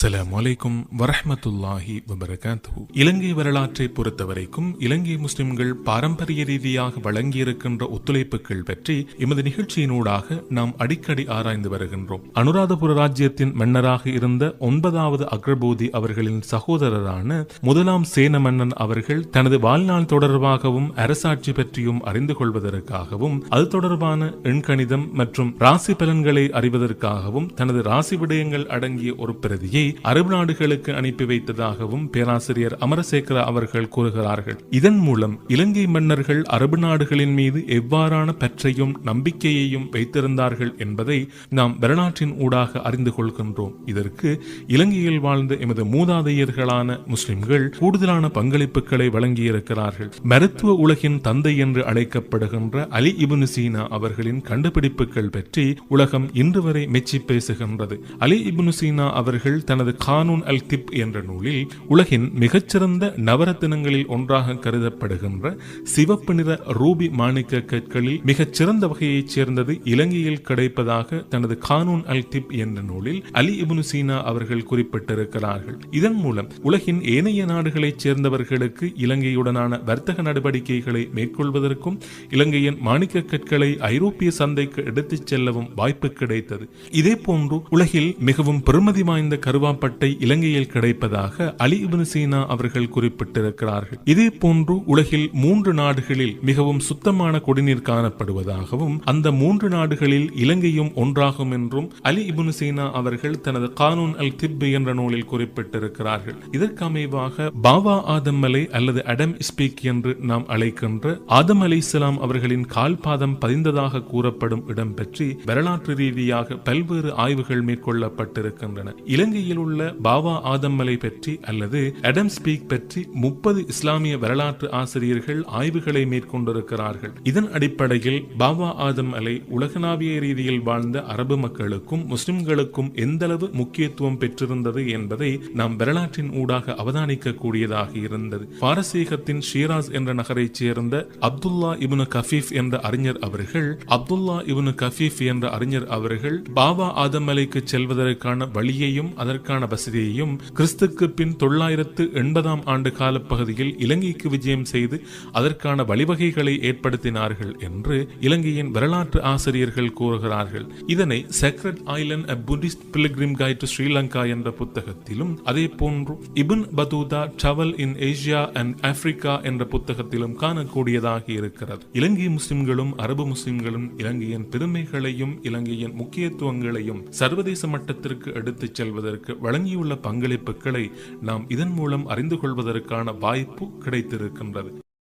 அஸ்லாம் வலைக்கும் வரஹமத்துல்லாஹி வபரகாத்து இலங்கை வரலாற்றை பொறுத்தவரைக்கும் இலங்கை முஸ்லிம்கள் பாரம்பரிய ரீதியாக வழங்கியிருக்கின்ற ஒத்துழைப்புகள் பற்றி எமது நிகழ்ச்சியினூடாக நாம் அடிக்கடி ஆராய்ந்து வருகின்றோம். அனுராதபுர ராஜ்யத்தின் மன்னராக இருந்த ஒன்பதாவது அக்ரபோதி அவர்களின் சகோதரரான முதலாம் சேன மன்னன் அவர்கள் தனது வாழ்நாள் தொடர்பாகவும் அரசாட்சி பற்றியும் அறிந்து கொள்வதற்காகவும் அது தொடர்பான எண்கணிதம் மற்றும் ராசி பலன்களை அறிவதற்காகவும் தனது ராசி விடயங்கள் அடங்கிய ஒரு பிரதியை அரபு நாடுகளுக்கு அனுப்பி வைத்ததாகவும் பேராசிரியர் அமரசேகர அவர்கள் கூறுகிறார்கள். இதன் மூலம் இலங்கை மன்னர்கள் அரபு நாடுகளின் மீது எவ்வாறான பற்றையும் நம்பிக்கையையும் வைத்திருந்தார்கள் என்பதை நாம் வரலாற்றின் ஊடாக அறிந்து கொள்கின்றோம். இதற்கு இலங்கையில் வாழ்ந்த எமது மூதாதையர்களான முஸ்லிம்கள் கூடுதலான பங்களிப்புகளை வழங்கியிருக்கிறார்கள். மருத்துவ உலகின் தந்தை என்று அழைக்கப்படுகின்ற அலி இபுனு சீனா அவர்களின் கண்டுபிடிப்புகள் பற்றி உலகம் இன்று வரை மெச்சி பேசுகின்றது. அலி இபுனு சீனா அவர்கள் தனது தனது கானூன் அல் திப் என்ற நூலில் உலகின் மிகச்சிறந்த நவரத்தினங்களில் ஒன்றாக கருதப்படுகின்ற சிவப்பு நிற ரூபி மாணிக்க கற்களில் மிகச்சிறந்த வகையைச் சேர்ந்தது இலங்கையில் கிடைப்பதாக தனது கானூன் அல் திப் என்ற நூலில் அலி இபுனு சீனா அவர்கள் குறிப்பிட்டிருக்கிறார்கள். இதன் மூலம் உலகின் ஏனைய நாடுகளைச் சேர்ந்தவர்களுக்கு இலங்கையுடனான வர்த்தக நடவடிக்கைகளை மேற்கொள்வதற்கும் இலங்கையின் மாணிக்க கற்களை ஐரோப்பிய சந்தைக்கு எடுத்துச் செல்லவும் வாய்ப்பு கிடைத்தது. இதே போன்று உலகில் மிகவும் பெருமதி வாய்ந்த கருவா பட்டை இலங்கையில் கிடைப்பதாக அலி இபின் சீனா அவர்கள் குறிப்பிட்டிருக்கிறார்கள். இதே போன்று உலகில் மூன்று நாடுகளில் மிகவும் சுத்தமான குடிநீர் காணப்படுவதாகவும் அந்த மூன்று நாடுகளில் இலங்கையும் ஒன்றாகும் என்றும் அலி இப்னு சீனா அவர்கள் தனது கானூன் அல் திப் என்ற நூலில் குறிப்பிட்டிருக்கிறார்கள். இதற்கு அமைவாக பாவா ஆதம் அலை அல்லது அடம் ஸ்பீக் என்று நாம் அழைக்கின்ற ஆதம் அலை இஸ்லாம் அவர்களின் கால்பாதம் பதிந்ததாக கூறப்படும் இடம் பற்றி வரலாற்று ரீதியாக பல்வேறு ஆய்வுகள் மேற்கொள்ளப்பட்டிருக்கின்றன. இலங்கையில் உள்ள பாபா ஆதம்மலை பற்றி அல்லது அடம் ஸ்பீக் பற்றி முப்பது இஸ்லாமிய வரலாற்று ஆசிரியர்கள் ஆய்வுகளை மேற்கொண்டிருக்கிறார்கள். இதன் அடிப்படையில் பாபா ஆதம் அலை உலகளாவிய ரீதியில் வாழ்ந்த அரபு மக்களுக்கும் முஸ்லிம்களுக்கும் எந்தளவு முக்கியத்துவம் பெற்றிருந்தது என்பதை நாம் வரலாற்றின் ஊடாக அவதானிக்க கூடியதாக இருந்தது. பாரசீகத்தின் ஷீராஸ் என்ற நகரைச் சேர்ந்த அப்துல்லா இபுனு கஃபீப் என்ற அறிஞர் அவர்கள் அப்துல்லா இபுனு கஃபீப் என்ற அறிஞர் அவர்கள் பாபா ஆதம் அலைக்கு செல்வதற்கான வழியையும் அதற்கான வசதியையும் கிறிஸ்துக்கு பின் தொள்ளாயிரத்து எண்பதாம் ஆண்டு கால பகுதியில் இலங்கைக்கு விஜயம் செய்து அதற்கான வழிவகைகளை ஏற்படுத்தினார்கள் என்று இலங்கையின் வரலாற்று ஆசிரியர்கள் கூறுகிறார்கள். இதனை sacred island a Buddhist pilgrim guide to Sri Lanka என்ற புத்தகத்திலும் அதே போன்று Ibn Battuta travel in Asia and Africa என்ற புத்தகத்திலும் காணக்கூடியதாக இருக்கிறது. இலங்கை முஸ்லிம்களும் அரபு முஸ்லிம்களும் இலங்கையின் பெருமைகளையும் இலங்கையின் முக்கியத்துவங்களையும் சர்வதேச மட்டத்திற்கு எடுத்துச் செல்வதற்கு வழங்கியுள்ள பங்களிப்புகளை நாம் இதன் மூலம் அறிந்து கொள்வதற்கான வாய்ப்பு கிடைத்திருக்கின்றது.